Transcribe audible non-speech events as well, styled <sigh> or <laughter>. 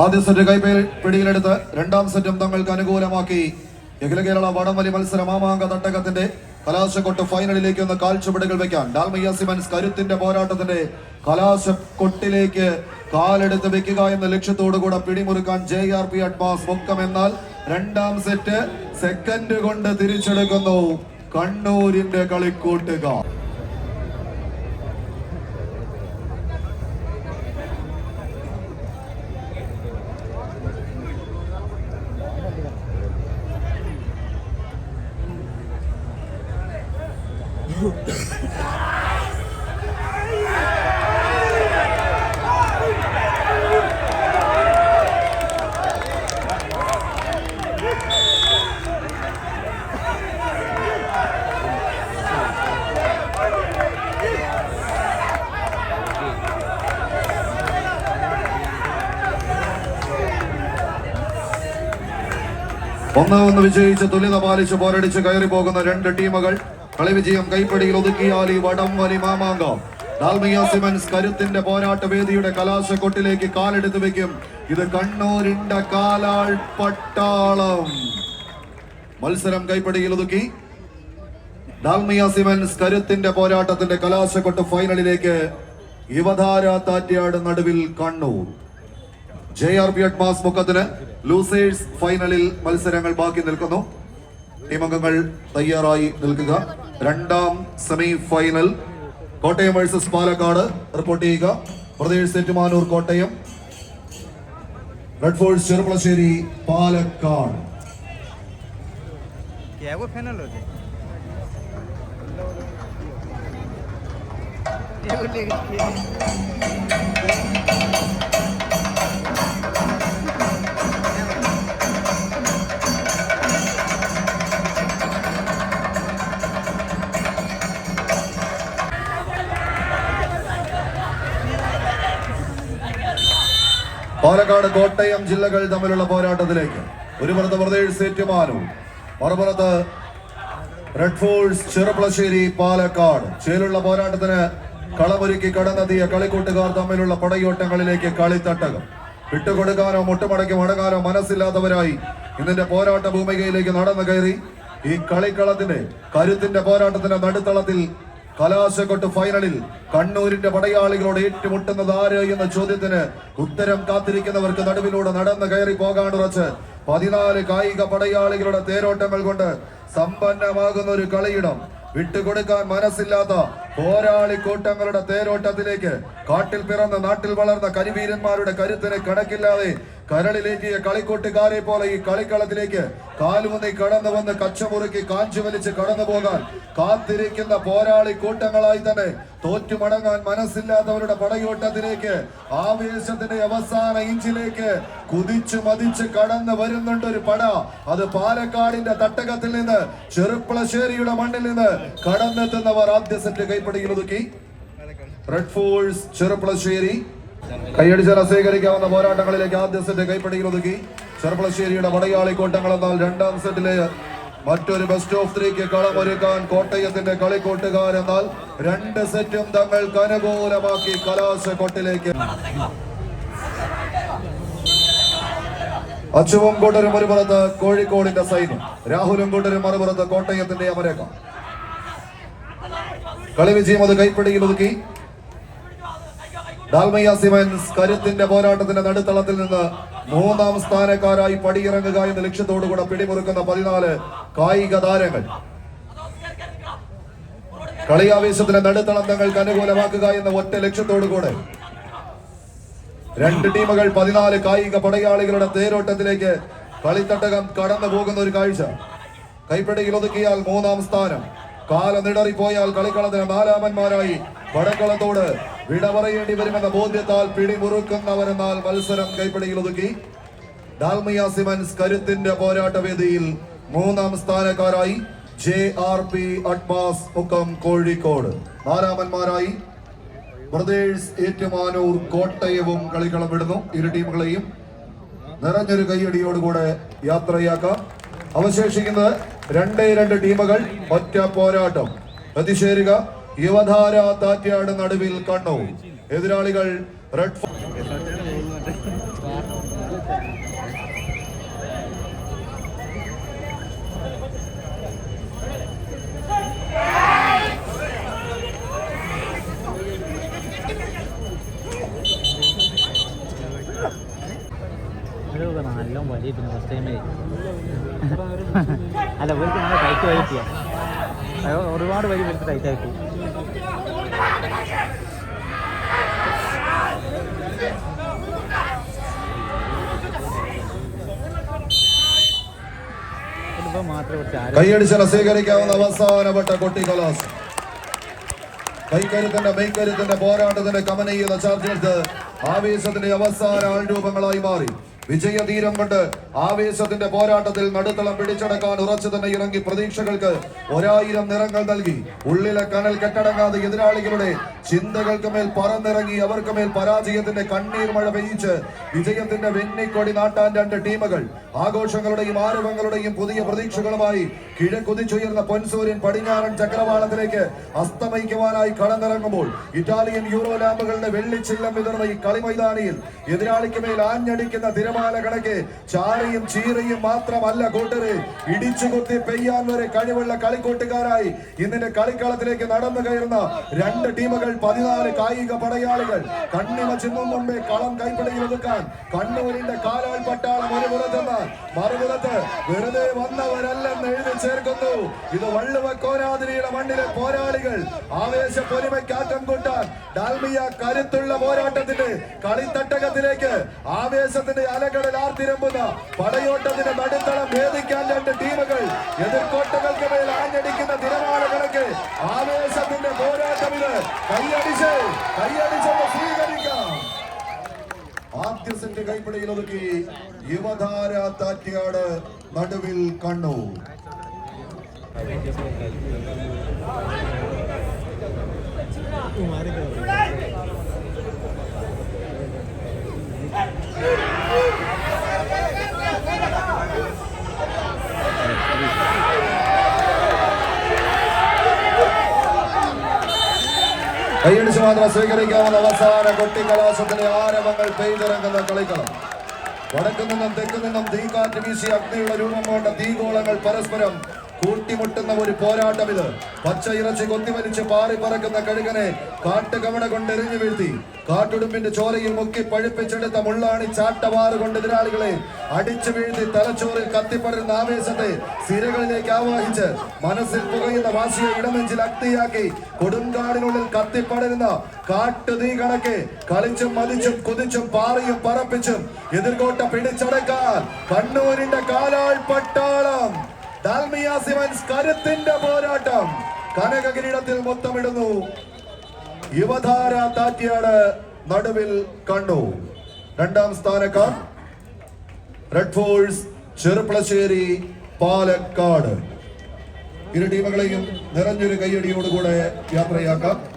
ആദ്യ സെറ്റ് കൈപ്പേൽ പിടിയിലെടുത്ത് രണ്ടാം സെറ്റും തങ്ങൾക്ക് അനുകൂലമാക്കി. അഖില കേരള വടംവലി മത്സര മാമാങ്ക തട്ടകത്തിന്റെ കലാശക്കൊട്ട് ഫൈനലിലേക്ക് ഒന്ന് കാൽച്ചുവടുകൾ വെക്കാൻ. ഡാൽമിയ സിമൻസ് കരുത്തിന്റെ പോരാട്ടത്തിന്റെ കലാശക്കൊട്ടിലേക്ക് കാലെടുത്ത് വെക്കുക എന്ന ലക്ഷ്യത്തോടുകൂടെ പിടിമുറുക്കാൻ ജെ ആർ പി അഡ്വാസ് മുക്കം എന്നാൽ രണ്ടാം സെറ്റ് സെക്കൻഡ് കൊണ്ട് തിരിച്ചെടുക്കുന്നു കണ്ണൂരിന്റെ കളിക്കൂട്ടുകാർ. ഒന്ന് ഒന്ന് വിജയിച്ച് തുല്യത പാലിച്ച് പോരടിച്ച് കയറി പോകുന്ന രണ്ട് ടീമുകൾ. കളി വിജയം കൈപ്പടിയിൽ ഒതുക്കിയാൽ ഈ വടം വലി മാമാങ്കം. ഡാൽമിയ സിമൻസ് കരുത്തിന്റെ പോരാട്ട വേദിയുടെ കലാശക്കൊട്ടിലേക്ക് കാലെടുത്ത് വെക്കും. ഇത് കണ്ണൂരിന്റെ കാലാൾ പട്ടാളം. മത്സരം കൈപ്പടിയിൽ ഒതുക്കി. ഡാൽമിയ സിമൻസ് കരുത്തിന്റെ പോരാട്ടത്തിന്റെ കലാശക്കൊട്ട് ഫൈനലിലേക്ക് Yuvadhara Thattiyad Naduvil Kannur. J R B Admas മുഖത്തിന് ലൂസേഴ്സ് ഫൈനലിൽ മത്സരങ്ങൾ ബാക്കി നിൽക്കുന്നു. ടീമംഗങ്ങൾ തയ്യാറായി നിൽക്കുക. രണ്ടാം semi final Kottayam versus Palakkad report ചെയ്യുക. Pradesh സെറ്റുമാനൂർ Kottayam. Red force Cherpulassery Palakkad. क्या പാലക്കാട് കോട്ടയം ജില്ലകൾ തമ്മിലുള്ള പോരാട്ടത്തിലേക്ക് ഒരു പുറത്ത് പ്രദേശ് ഏറ്റുമാനൂർ മറുപുറത്ത് റെഡ് ഫോഴ്സ് ചെറുപ്ലശ്ശേരി പാലക്കാട്. ചേലുള്ള പോരാട്ടത്തിന് കളമൊരുക്കി കടന്നെത്തിയ കളിക്കൂട്ടുകാർ തമ്മിലുള്ള പടയോട്ടങ്ങളിലേക്ക് കളിത്തട്ടകം. വിട്ടുകൊടുക്കാനോ മുട്ടുമടക്കി മടങ്ങാനോ മനസ്സില്ലാത്തവരായി ഇതിന്റെ പോരാട്ട ഭൂമികയിലേക്ക് നടന്നു കയറി. ഈ കളിക്കളത്തിന്റെ കരുത്തിന്റെ പോരാട്ടത്തിന്റെ നടുത്തളത്തിൽ കലാശക്കൊട്ട് ഫൈനലിൽ കണ്ണൂരിന്റെ പടയാളികളോട് ഏറ്റുമുട്ടുന്നത് ആര് എന്ന ചോദ്യത്തിന് ഉത്തരം കാത്തിരിക്കുന്നവർക്ക് നടുവിലൂടെ നടന്ന് കയറി പോകാനുറച്ച് പതിനാല് കായിക പടയാളികളുടെ തേരോട്ടങ്ങൾ കൊണ്ട് സമ്പന്നമാകുന്ന ഒരു കളിയിടം വിട്ടുകൊടുക്കാൻ മനസ്സില്ലാത്ത പോരാളി കൂട്ടങ്ങളുടെ തേരോട്ടത്തിലേക്ക് കാട്ടിൽ പിറന്ന നാട്ടിൽ വളർന്ന കരിവീരന്മാരുടെ കരുത്തിന് കണക്കില്ലാതെ കരളിലേറ്റിയ കളിക്കൂട്ടുകാരെ പോലെ ഈ കളിക്കളത്തിലേക്ക് കാലുമുന്നി കടന്നു വന്ന് കച്ചമുറുക്കി കാഞ്ചു വലിച്ച് കടന്നു പോകാൻ കാത്തിരിക്കുന്ന പോരാളി കൂട്ടങ്ങളായി തന്നെ തോറ്റുമടങ്ങാൻ മനസ്സില്ലാത്തവരുടെ പടയോട്ടത്തിലേക്ക് ആവേശത്തിന്റെ അവസാന ഇഞ്ചിലേക്ക് കുതിച്ചു മതിച്ച് കടന്നു വരുന്നുണ്ട് ഒരു പട. അത് പാലക്കാടിന്റെ തട്ടകത്തിൽ നിന്ന് ചെറുപ്പളശ്ശേരിയുടെ മണ്ണിൽ നിന്ന് കടന്നെത്തുന്നവർ ആദ്യ സെറ്റ് കൈപ്പടിയിൽ ഒതുക്കി റെഡ് ഫോഴ്സ് ചെറുപ്പളശ്ശേരി. കൈയടിച്ചാൽ അസ്വീകരിക്കാവുന്ന പോരാട്ടങ്ങളിലേക്ക് ആദ്യ സെറ്റ് കൈപ്പടിയിൽ ഒതുക്കി ചെറുപ്പളശ്ശേരിയുടെ വടയാളി കോട്ടങ്ങൾ എന്നാൽ രണ്ടാം സെറ്റിലെ മറ്റൊരു ബെസ്റ്റ് ഓഫ് ത്രീക്ക് കളമൊരുക്കാൻ കോട്ടയത്തിന്റെ കളിക്കൂട്ടുകാരെന്നാൽ രണ്ട് സെറ്റും തങ്ങൾക്ക് അനുകൂലമാക്കി കലാശക്കൊട്ടിലേക്ക്. അച്ചുവും കൂട്ടരും ഒരു പുറത്ത് കോഴിക്കോടിന്റെ സൈന്യം. രാഹുലും കൂട്ടരും മറുപുറത്ത് കോട്ടയത്തിന്റെ അമരക്ക കളി വിജയം അത് കൈപ്പിടിയിൽ ഒതുക്കി ഡാൽമയ സിമൻസ് കരുത്തിന്റെ പോരാട്ടത്തിന്റെ നടുത്തളത്തിൽ നിന്ന് മൂന്നാം സ്ഥാനക്കാരായി പടിയിറങ്ങുക എന്ന ലക്ഷ്യത്തോടുകൂടെ പിടിമുറുക്കുന്ന പതിനാല് കായിക താരങ്ങൾ. കളിയാവേശത്തിന്റെ നടുത്തളം തങ്ങൾക്ക് അനുകൂലമാക്കുക എന്ന ഒറ്റ ലക്ഷ്യത്തോടുകൂടെ രണ്ട് ടീമുകൾ പതിനാല് കായിക പടയാളികളുടെ തേരോട്ടത്തിലേക്ക് കളിത്തട്ടകം കടന്നു പോകുന്ന ഒരു കാഴ്ച. കൈപ്പിടിയിൽ ഒതുക്കിയാൽ മൂന്നാം സ്ഥാനം. കാലനിടറിപ്പോയാൽ കളിക്കളത്തിന് നാലാമന്മാരായി പടക്കളത്തോട് വിട പറയേണ്ടി വരുമെന്ന ബോധ്യത്താൽ പിടിമുറുക്കുന്നവരെന്നാൽ മത്സരം കൈപ്പിടിയിൽ ഒതുക്കി. ഡാൽമിയ സിമൻസ് കരുത്തിന്റെ പോരാട്ട വേദിയിൽ മൂന്നാം സ്ഥാനക്കാരായി. J R P അഡ്മാസ് Mukkam Kozhikode. നാലാമന്മാരായി ബ്രദേഴ്സ് ഏറ്റുമാനൂർ കോട്ടയവും കളിക്കളം വിടുന്നു. ഇരു ടീമുകളെയും നിറഞ്ഞൊരു കൈയടിയോടുകൂടെ യാത്രയാക്കാം. അവശേഷിക്കുന്നത് രണ്ടേ രണ്ട് ടീമുകൾ ഒറ്റ പോരാട്ടം. പ്രതിഷേധിക യുവധാര താറ്റയാട് നടുവിൽ കണ്ണു. എതിരാളികൾ റെഡ് നല്ല വലിയ പിന്നെ ഫസ്റ്റ് ടൈമേ <laughs> അല്ല ഇവർക്ക് നല്ല ടൈറ്റ് വലിക്കുക ഒരുപാട് വഴി ഇവർക്ക് ആയിട്ട് കൈയടിച്ചാൽ സ്വീകരിക്കാവുന്ന അവസാനപ്പെട്ട കൊട്ടി കൊലാസ് കൈക്കരുത്തിന്റെ മെയ്ക്കരുത്തിന്റെ പോരാട്ടത്തിന്റെ കമനീയത ചാർജ് ആവേശത്തിന്റെ അവസാന ആൾരൂപങ്ങളായി മാറി. വിജയതീരം കൊണ്ട് ആവേശത്തിന്റെ പോരാട്ടത്തിൽ നടുത്തളം പിടിച്ചടക്കാൻ ഉറച്ചു തന്നെ ഇറങ്ങി പ്രതീക്ഷകൾക്ക് ഒരായിരം നിറങ്ങൾ നൽകി. ഉള്ളിലെ കനൽ കെട്ടടങ്ങാതെ എതിരാളികളുടെ ചിന്തകൾക്ക് മേൽ പറന്നിറങ്ങി അവർക്ക് മേൽ പരാജയത്തിന്റെ കണ്ണീർ മഴ പെയ്യിച്ച് വിജയത്തിന്റെ വെന്നിക്കൊടി നാട്ടാൻ രണ്ട് ടീമുകൾ. ആഘോഷങ്ങളുടെയും ആരവങ്ങളുടെയും പുതിയ പ്രതീക്ഷകളുമായി കിഴക്കുതിച്ചുയർന്ന പൊൻസൂര്യൻ പടിഞ്ഞാറൻ ചക്രവാളത്തിലേക്ക് അസ്തമിക്കുവാനായി കടന്നിറങ്ങുമ്പോൾ ഇറ്റാലിയൻ യൂറോ ലാമ്പുകളുടെ വെള്ളിച്ചില്ലം വിതർന്ന ഈ കളിമൈതാനിയിൽ എതിരാളിക്ക് മേൽ ആഞ്ഞടിക്കുന്ന തിരമാല കണക്കെ ചാരയും ചീരയും മാത്രമല്ല കൂട്ടര്. ഇടിച്ചു കുത്തി പെയ്യാൻ വരെ കഴിവുള്ള കളിക്കൂട്ടുകാരായി ഇന്നിന്റെ കളിക്കളത്തിലേക്ക് നടന്നു കയറുന്ന രണ്ട് ടീമുകൾ പതിനാല് കായിക പടയാളികൾ. കണ്ണിമ ചിന്നും മുമ്പേ കളം കൈപ്പടയിൽ ഒതുക്കാൻ കണ്ണൂരിന്റെ കാലാൽ പട്ടാളം ഒരു പുറത്തെന്നാൽ മറുപുറത്ത് വെറുതെ വന്നവരല്ലെന്ന് എഴുതി ചേർക്കുന്നു. ഇത് വള്ളുവ കോരാതിരിയുടെ മണ്ണിലെ പോരാളികൾ. ആവേശ പൊലിമയ്ക്കാറ്റം കൂട്ടാൻ ഡാൽമിയ കരുത്തുള്ള പോരാട്ടത്തിന്റെ കളിത്തട്ടകത്തിലേക്ക് ആവേശത്തിന്റെ അലകടൽ ആർത്തിരമ്പുന്ന പടയോട്ടത്തിന്റെ നടുത്തളം ഭേദിക്കാൻ രണ്ട് ടീമുകൾ എതിർക്കോട്ടകൾക്ക് മേൽ ആഞ്ഞടിക്കുന്ന തിരമാല കണക്ക് ആവേശത്തിന്റെ പോരാട്ടം ഇത് കൈയടിച്ച് കൈയടിച്ചത് സ്വീകരിക്കാം. ആദ്യ സെറ്റ് കൈപ്പിടിയിൽ ഒതുക്കി യുവധാര താറ്റിയാട് നടുവിൽ കണ്ണു. കൈയടിച്ച് മാത്രം സ്വീകരിക്കാവുന്ന അവസാന കൊട്ടിക്കലാശത്തിന്റെ ആരവങ്ങൾ പെയ്തിറങ്ങുന്ന കളിക്കളം. വടക്കു നിന്നും തെക്കു നിന്നും തീക്കാറ്റ് വീശി അഗ്നിയുടെ രൂപം കൊണ്ട തീഗോളങ്ങൾ പരസ്പരം കൂട്ടിമുട്ടുന്ന ഒരു പോരാട്ടം ഇത്. പച്ച ഇറച്ചി കൊത്തിവലിച്ച് പാറി പറക്കുന്ന കഴുകനെ കാട്ടുകവണ കൊണ്ട് എറിഞ്ഞു വീഴ്ത്തി. കാട്ടുടുമ്പിന്റെ ചോരയിൽ മുക്കി പഴുപ്പിച്ചെടുത്ത മുള്ളാണി ചാട്ടവാറ് കൊണ്ട് എതിരാളികളെ അടിച്ചു വീഴ്ത്തി തലച്ചോറിൽ കത്തിപ്പടരുന്ന ആവേശത്തെ സിരകളിലേക്ക് ആവാഹിച്ച് മനസ്സിൽ പുകയുന്ന വാശിയെ ഇടമെഞ്ചിൽ അക്തിയാക്കി കൊടുങ്കാടിനുള്ളിൽ കത്തിപ്പടരുന്ന കാട്ടുതീ കണക്കെ കളിച്ചും മതിച്ചും കുതിച്ചും പാറിയും പറപ്പിച്ചും എതിർകോട്ട പിടിച്ചടക്കാൻ കണ്ണൂരിന്റെ കാലാൾ പട്ടാളം. ഡാൽമിയ സിമൻസ് കരുത്തിന്റെ പോരാട്ടം. കനക കിരീടത്തിൽ മൊത്തമിടുന്നു. യുവധാര താറ്റിയാട് നടുവിൽ കണ്ടു. രണ്ടാം സ്ഥാനക്കാർ റെഡ് ഫോഴ്സ് ചെറുപ്പളശ്ശേരി പാലക്കാട്. ഇരു ടീമുകളെയും നിറഞ്ഞൊരു കൈയടിയോടുകൂടെ യാത്രയാക്കാം.